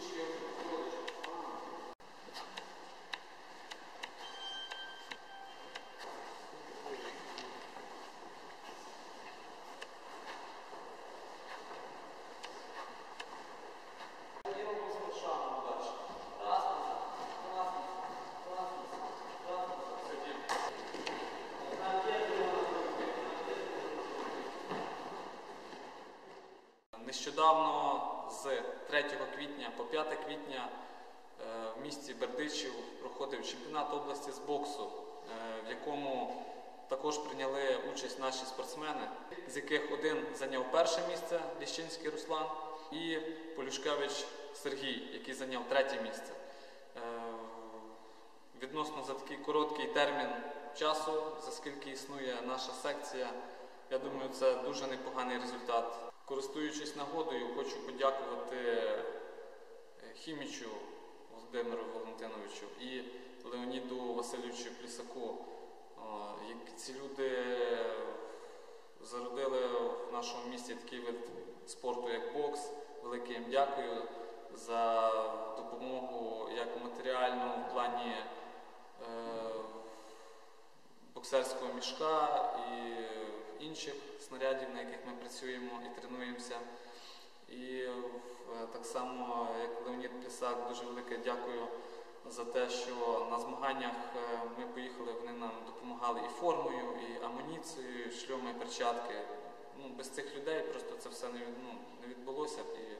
appreciate it. Нещодавно з 3 квітня по 5 квітня е, в місті Бердичів проходив чемпіонат області з боксу, е, в якому також прийняли участь наші спортсмени, з яких один зайняв перше місце Ліщинський Руслан і Полюшкевич Сергій, який зайняв третє місце. Е, Відносно за такий короткий термін часу, за скільки існує наша секція, я думаю, це дуже непоганий результат. Користуючись нагодою, хочу подякувати е, Хімічу Володимиру Валентиновичу і Леоніду Васильовичу Плісаку. Ці люди зародили в нашому місті такий вид спорту, як бокс. Велике їм дякую за допомогу як матеріальну в плані е, боксерського мішка і інших снарядів, на яких ми працюємо і тренуємося. І е, так само, як Леонід Плісак, дуже велике дякую за те, що на змаганнях е, ми поїхали, вони нам допомагали і формою, і амуніцією, і шльоми, і перчатки. Ну, без цих людей просто це все не, ну, не відбулося. І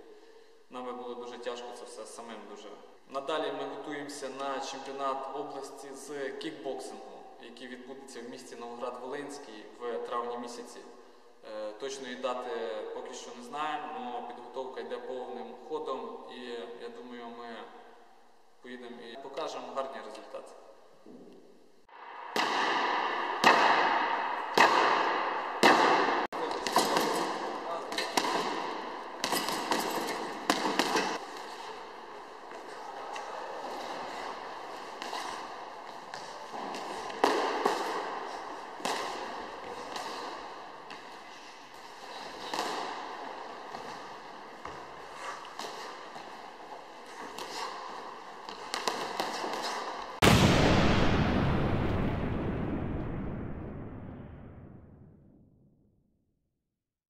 нам було дуже тяжко це все самим дуже. Надалі ми готуємося на чемпіонат області з кікбоксингу, який відбудеться в місті Новоград-Волинський в травні місяці. Е, Точної дати поки що не знаємо, але підготовка йде повним ходом і я